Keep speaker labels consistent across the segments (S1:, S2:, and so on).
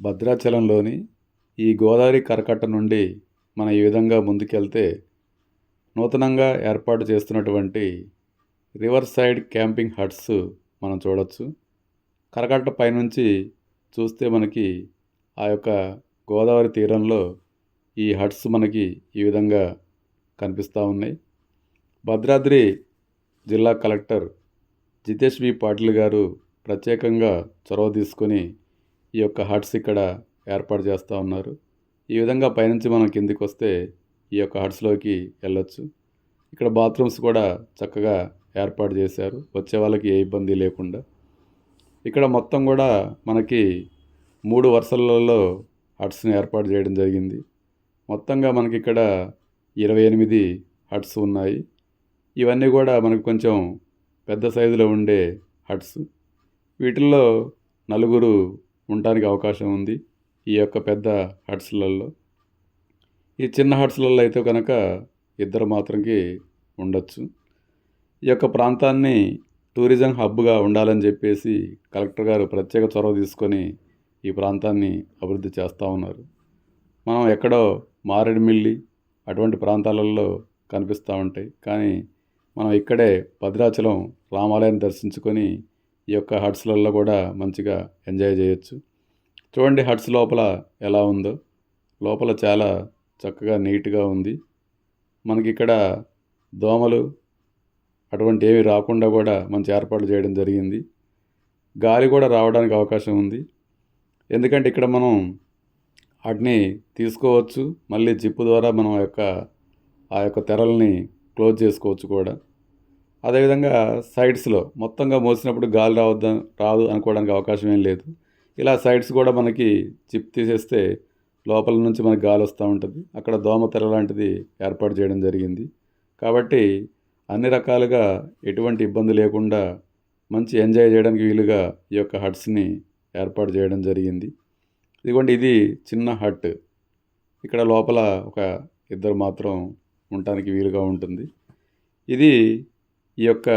S1: భద్రాచలంలోని ఈ గోదావరి కరకట్ట నుండి మనం ఈ విధంగా ముందుకెళ్తే నూతనంగా ఏర్పాటు చేస్తున్నటువంటి రివర్ సైడ్ క్యాంపింగ్ హట్స్ మనం చూడొచ్చు. కరకట్ట పైనుంచి చూస్తే మనకి ఆ యొక్క గోదావరి తీరంలో ఈ హట్స్ మనకి ఈ విధంగా కనిపిస్తూ ఉన్నాయి. భద్రాద్రి జిల్లా కలెక్టర్ జితేష్ వి పాటిల్ గారు ప్రత్యేకంగా చొరవ తీసుకొని ఈ యొక్క హట్స్ ఇక్కడ ఏర్పాటు చేస్తూ ఉన్నారు. ఈ విధంగా పైనుంచి మనం కిందికి వస్తే ఈ యొక్క హట్స్లోకి వెళ్ళొచ్చు. ఇక్కడ బాత్రూమ్స్ కూడా చక్కగా ఏర్పాటు చేశారు. వచ్చే వాళ్ళకి ఏ ఇబ్బంది లేకుండా. ఇక్కడ మొత్తం కూడా మనకి మూడు వరుసలలో హట్స్ని ఏర్పాటు చేయడం జరిగింది. మొత్తంగా మనకి ఇక్కడ ఇరవై ఎనిమిది హట్స్ ఉన్నాయి. ఇవన్నీ కూడా మనకు కొంచెం పెద్ద సైజులో ఉండే హట్స్. వీటిల్లో నలుగురు ఉండటానికి అవకాశం ఉంది ఈ యొక్క పెద్ద హట్స్లలో. ఈ చిన్న హట్స్లలో అయితే కనుక ఇద్దరు మాత్రంకి ఉండొచ్చు. ఈ యొక్క ప్రాంతాన్ని టూరిజం హబ్గా ఉండాలని చెప్పేసి కలెక్టర్ గారు ప్రత్యేక చొరవ తీసుకొని ఈ ప్రాంతాన్ని అభివృద్ధి చేస్తూ ఉన్నారు. మనం ఎక్కడో మారేడుమిల్లి అటువంటి ప్రాంతాలలో కనిపిస్తూ ఉంటాయి. కానీ మనం ఇక్కడే భద్రాచలం రామాలయం దర్శించుకొని ఈ యొక్క హట్స్లలో కూడా మంచిగా ఎంజాయ్ చేయొచ్చు. చూడండి హట్స్ లోపల ఎలా ఉందో. లోపల చాలా చక్కగా నీట్గా ఉంది. మనకి ఇక్కడ దోమలు అటువంటి ఏమి రాకుండా కూడా మంచి ఏర్పాట్లు చేయడం జరిగింది. గాలి కూడా రావడానికి అవకాశం ఉంది. ఎందుకంటే ఇక్కడ మనం వాటిని తీసుకోవచ్చు. మళ్ళీ జిప్పు ద్వారా మనం యొక్క ఆ యొక్క తెరల్ని క్లోజ్ చేసుకోవచ్చు కూడా. అదేవిధంగా సైడ్స్లో మొత్తంగా మోసినప్పుడు గాలి రావద్ద రాదు అనుకోవడానికి అవకాశం ఏం లేదు. ఇలా సైడ్స్ కూడా మనకి చిప్ తీసేస్తే లోపల నుంచి మనకి గాలి వస్తూ ఉంటుంది. అక్కడ దోమ తెర లాంటిది ఏర్పాటు చేయడం జరిగింది. కాబట్టి అన్ని రకాలుగా ఎటువంటి ఇబ్బంది లేకుండా మంచి ఎంజాయ్ చేయడానికి వీలుగా ఈ యొక్క హట్స్ని ఏర్పాటు చేయడం జరిగింది. ఇదిగోండి ఇది చిన్న హట్ ఇక్కడ లోపల ఒక ఇద్దరు మాత్రం ఉండటానికి వీలుగా ఉంటుంది. ఇది ఈ యొక్క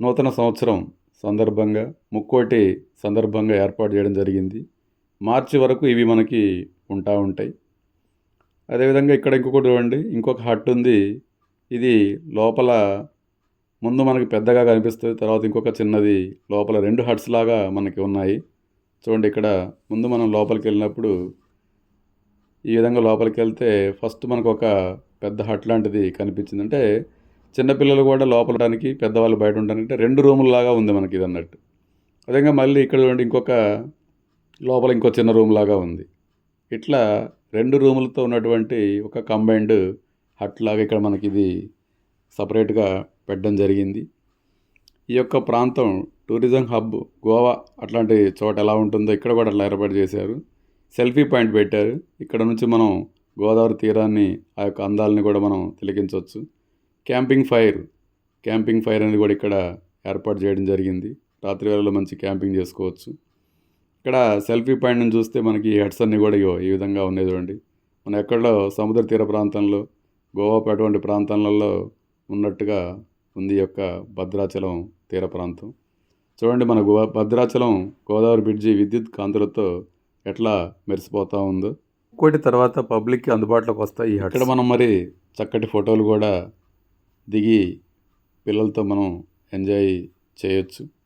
S1: నూతన సంవత్సరం సందర్భంగా ముక్కోటి సందర్భంగా ఏర్పాటు చేయడం జరిగింది. మార్చి వరకు ఇవి మనకి ఉంటా ఉంటాయి. అదేవిధంగా ఇక్కడ ఇంకొకటి చూడండి ఇంకొక హట్ ఉంది. ఇది లోపల ముందు మనకి పెద్దగా కనిపిస్తుంది తర్వాత ఇంకొక చిన్నది లోపల రెండు హట్స్ లాగా మనకి ఉన్నాయి. చూడండి ఇక్కడ ముందు మనం లోపలికి వెళ్ళినప్పుడు ఈ విధంగా లోపలికి వెళ్తే ఫస్ట్ మనకు ఒక పెద్ద హట్ లాంటిది కనిపించింది. అంటే చిన్నపిల్లలు కూడా లోపల ఉండడానికి పెద్దవాళ్ళు బయట ఉండడానికి రెండు రూముల లాగా ఉంది మనకి ఇది అన్నట్టు. అదేగా మళ్ళీ ఇక్కడ ఇంకొక లోపల ఇంకో చిన్న రూమ్ లాగా ఉంది. ఇట్లా రెండు రూములతో ఉన్నటువంటి ఒక కంబైన్డ్ హట్ లాగా ఇక్కడ మనకి ఇది సపరేట్గా పెట్టడం జరిగింది. ఈ యొక్క ప్రాంతం టూరిజం హబ్ గోవా అట్లాంటి చోట ఎలా ఉంటుందో ఇక్కడ కూడా అట్లా ఏర్పాటు చేశారు. సెల్ఫీ పాయింట్ పెట్టారు. ఇక్కడ నుంచి మనం గోదావరి తీరాన్ని ఆ యొక్క అందాలని కూడా మనం తిలకించవచ్చు. Camping fire. క్యాంపింగ్ ఫైర్ అనేది కూడా ఇక్కడ ఏర్పాటు చేయడం జరిగింది. రాత్రి వేళలో మంచి క్యాంపింగ్ చేసుకోవచ్చు. ఇక్కడ సెల్ఫీ పాయింట్ నుంచి చూస్తే మనకి హెడ్స్ అన్నీ కూడా ఈ విధంగా ఉన్నాయి చూడండి. మనం ఎక్కడో సముద్ర తీర ప్రాంతంలో గోవా అటువంటి ప్రాంతాలలో ఉన్నట్టుగా ఉంది ఈ యొక్క భద్రాచలం తీర ప్రాంతం. చూడండి మన గో భద్రాచలం గోదావరి బ్రిడ్జి విద్యుత్ కాంతులతో ఎట్లా మెరిసిపోతూ ఉందో. ఇంకోటి తర్వాత పబ్లిక్కి అందుబాటులోకి వస్తాయి ఈ ఇక్కడ మనం మరి చక్కటి ఫోటోలు కూడా దిగి పిల్లలతో మనం ఎంజాయ్ చేయొచ్చు.